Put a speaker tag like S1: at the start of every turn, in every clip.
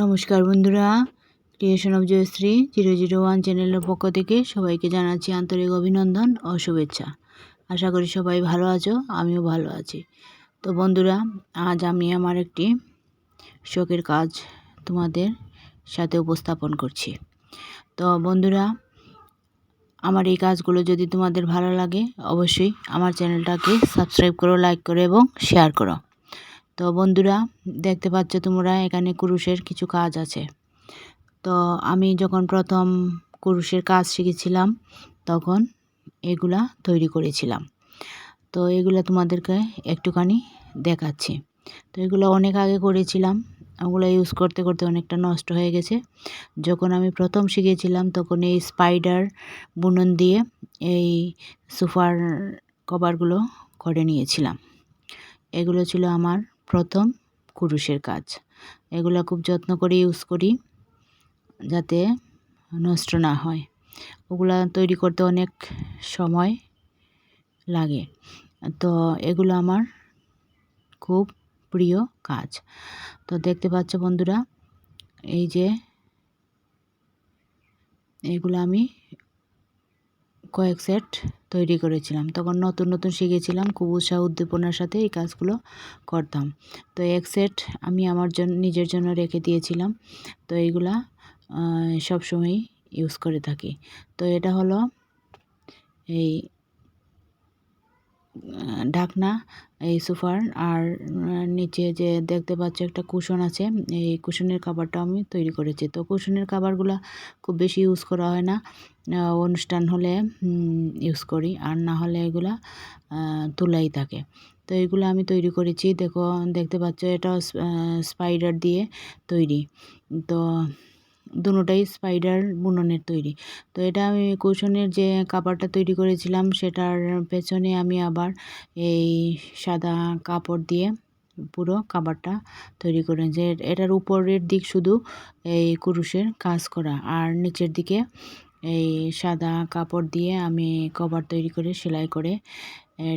S1: নমস্কার বন্ধুরা creation of Joyshree zero zero one চ্যানেলের পক্ষ থেকে সবাইকে জানাচ্ছি আন্তরিক অভিনন্দন ও শুভেচ্ছা। আশা করি সবাই ভালো আছো, আমিও ভালো আছি। তো বন্ধুরা, আজ আমি আমার একটি শখের কাজ তোমাদের সাথে উপস্থাপন করছি। তো বন্ধুরা, আমার এই কাজগুলো যদি তোমাদের ভালো লাগে, অবশ্যই আমার চ্যানেলটাকে সাবস্ক্রাইব করো, লাইক করো এবং শেয়ার করো। তো বন্ধুরা, দেখতে পাচ্ছ তোমরা, এখানে কুরুশের কিছু কাজ আছে। তো আমি যখন প্রথম কুরুশের কাজ শিখেছিলাম, তখন এগুলা তৈরি করেছিলাম। তো এগুলো তোমাদেরকে একটুখানি দেখাচ্ছি। তো এগুলো অনেক আগে করেছিলাম, ওগুলো ইউজ করতে করতে অনেকটা নষ্ট হয়ে গেছে। যখন আমি প্রথম শিখেছিলাম, তখন এই স্পাইডার বুনন দিয়ে এই সোফার কভারগুলো করে নিয়েছিলাম। এগুলো ছিল আমার প্রথম কুরুশের কাজ। এগুলো খুব যত্ন করে ইউজ করি যাতে নষ্ট না হয়। ওগুলা তৈরি করতে অনেক সময় লাগে। তো এগুলো আমার খুব প্রিয় কাজ। তো দেখতে পাচ্ছ বন্ধুরা, এই যে এগুলো আমি কয়েক সেট তৈরি করেছিলাম। তখন নতুন নতুন শিখেছিলাম খুব উৎসাহ উদ্দীপনার সাথে এই কাজগুলো করতাম। তো এক সেট আমি আমার জন্য নিজের জন্য রেখে দিয়েছিলাম। তো এইগুলা সবসময়ই ইউজ করে থাকি। তো এটা হলো এই ঢাকনা, এই সোফার, আর নিচে যে দেখতে পাচ্ছ একটা কুশন আছে, এই কুশনের কাবারটা আমি তৈরি করেছি। তো কুশনের কাবারগুলো খুব বেশি ইউজ করা হয় না। অনুষ্ঠান হলে ইউজ করি, আর না হলে এগুলা তুলাই থাকে। তো এগুলো আমি তৈরি করেছি, দেখো, দেখতে পাচ্ছ এটা স্পাইডার দিয়ে তৈরি। তো দুটোটাই স্পাইডার বুননের তৈরি। তো এটা আমি কুশনের যে কাপড়টা তৈরি করেছিলাম, সেটার পেছনে আমি আবার এই সাদা কাপড় দিয়ে পুরো কাবারটা তৈরি করে যে এটার উপরের দিক শুধু এই কুরুশের কাজ করা, আর নিচের দিকে এই সাদা কাপড় দিয়ে আমি কভার তৈরি করে সেলাই করে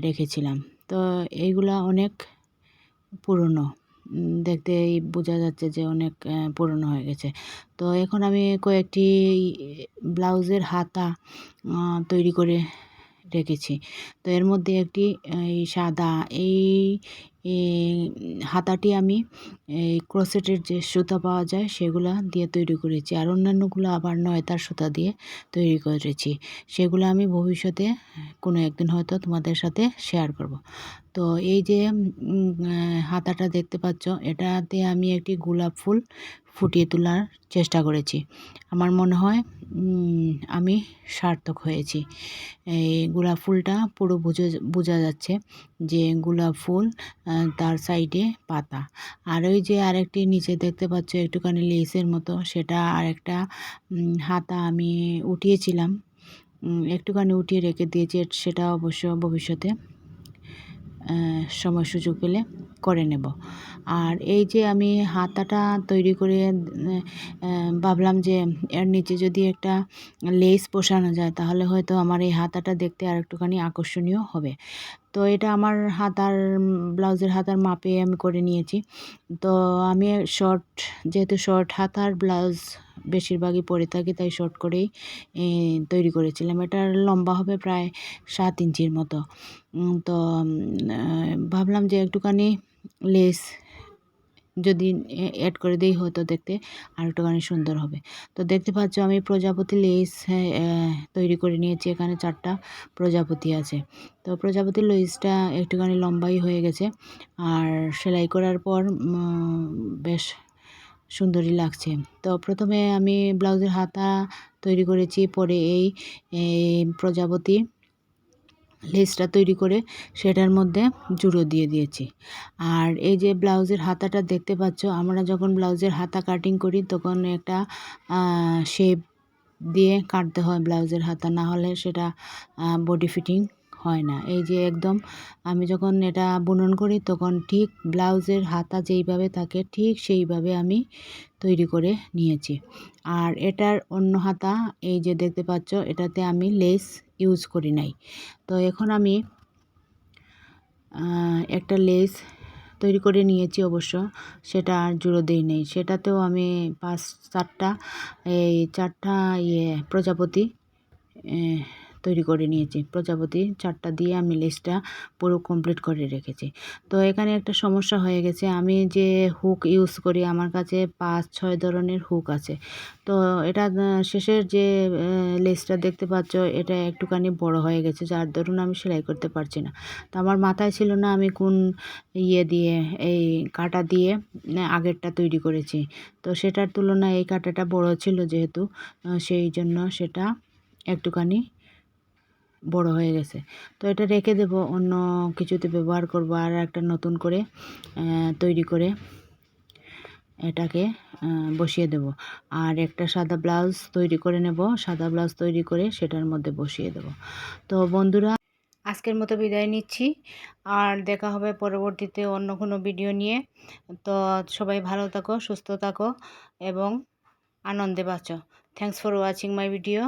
S1: রেখেছিলাম। তো এইগুলা অনেক পুরনো। দেখতেই বোঝা যাচ্ছে যে অনেক পুরনো হয়ে গেছে। তো এখন আমি কয়েকটি ব্লাউজের হাতা তৈরি করে রেখেছি। তো এর মধ্যে একটি, এই সাদা, এই হাতাটি আমি এই ক্রোসেটের যে সুতা পাওয়া যায় সেগুলা দিয়ে তৈরি করেছি। আর অন্যান্যগুলো আবার নয়তার সুতা দিয়ে তৈরি করেছি। সেগুলো আমি ভবিষ্যতে কোনো একদিন হয়তো তোমাদের সাথে শেয়ার করব। তো এই যে হাতাটা দেখতে পাচ্ছ, এটাতে আমি একটি গোলাপ ফুল ফুটিয়ে তোলার চেষ্টা করেছি। আমার মনে হয় আমি সার্থক হয়েছি। এই গোলাপ ফুলটা পুরো বুঝে, বোঝা যাচ্ছে যে গোলাপ ফুল তার সাইডে পাতা। আর ওই যে আরেকটি নিচে দেখতে পাচ্ছ, একটুখানি লেসের মতো, সেটা আরেকটা হাতা আমি উঠিয়েছিলাম। একটুখানি উঠিয়ে রেখে দিয়েছি, সেটা অবশ্য ভবিষ্যতে সময় সুযোগ পেলে। করে নেব। আর এই যে আমি হাতাটা তৈরি করে ভাবলাম যে এর নিচে যদি একটা লেস বসানো যায়, তাহলে হয়তো আমার এই হাতাটা দেখতে আর একটুখানি আকর্ষণীয় হবে। তো এটা আমার হাতার, ব্লাউজের হাতার মাপে আমি করে নিয়েছি। তো আমি শর্ট, যেহেতু শর্ট হাতার ব্লাউজ বেশিরভাগই পরে থাকি, তাই শর্ট করেই তৈরি করেছিলাম। এটার লম্বা হবে প্রায় সাত ইঞ্চির মতো। তো ভাবলাম যে একটুখানি লেস যদি অ্যাড করে দিই হয়তো দেখতে আর একটুখানি সুন্দর হবে। তো দেখতে পাচ্ছ আমি প্রজাপতি লেস তৈরি করে নিয়েছি। এখানে চারটা প্রজাপতি আছে। তো প্রজাপতি লেসটা একটুখানি লম্বাই হয়ে গেছে। আর সেলাই করার পর বেশ সুন্দরই লাগছে। তো প্রথমে আমি ব্লাউজের হাতা তৈরি করেছি। পরে এই প্রজাপতি লেসটা তৈরি করে সেটার মধ্যে জুড়ো দিয়ে দিয়েছি। আর এই যে ব্লাউজের হাতাটা দেখতে পাচ্ছ, আমরা যখন ব্লাউজের হাতা কাটিং করি তখন একটা শেপ দিয়ে কাটতে হয় ব্লাউজের হাতা, না হলে সেটা বডি ফিটিং হয় না। এই যে একদম, আমি যখন এটা বুনন করি তখন ঠিক ব্লাউজের হাতা যেইভাবে থাকে ঠিক সেইভাবে আমি তৈরি করে নিয়েছি। আর এটার অন্য হাতা, এই যে দেখতে পাচ্ছ, এটাতে আমি লেস ইউজ করি নাই। তো এখন আমি একটা লেস তৈরি করে নিয়েছি অবশ্য, সেটা আর জুড়ো দিই নেই। সেটাতেও আমি পাঁচ চারটা, এই চারটা ইয়ে প্রজাপতি তৈরি করে নিয়েছি। প্রজাপতি চারটা দিয়ে আমি লেসটা পুরো কমপ্লিট করে রেখেছি। তো এখানে একটা সমস্যা হয়ে গেছে। আমি যে হুক ইউজ করি, আমার কাছে পাঁচ, ছয় ধরনের হুক আছে। তো এটা শেষের যে লেসটা দেখতে পাচ্ছ, এটা একটুখানি বড় হয়ে গেছে, যার দরুন আমি সেলাই করতে পারছি না। তো আমার মাথায় ছিল না আমি কোন ইয়ে দিয়ে, এই কাটা দিয়ে আগেরটা তৈরি করেছি। তো সেটার তুলনায় এই কাটাটা বড় ছিল যেহেতু সেই জন্য সেটা একটুখানি বড় হয়ে গেছে। তো এটা রেখে দেব, অন্য কিছুতে ব্যবহার করব আর একটা নতুন করে তৈরি করে এটাকে বসিয়ে দেব। আর একটা সাদা ব্লাউজ তৈরি করে নেব, সাদা ব্লাউজ তৈরি করে সেটার মধ্যে বসিয়ে দেব। তো বন্ধুরা, আজকের মতো বিদায় নিচ্ছি, আর দেখা হবে পরবর্তীতে অন্য কোনো ভিডিও নিয়ে। তো সবাই ভালো থাকো, সুস্থ থাকো, এবং আনন্দে বাঁচো। Thanks for watching my video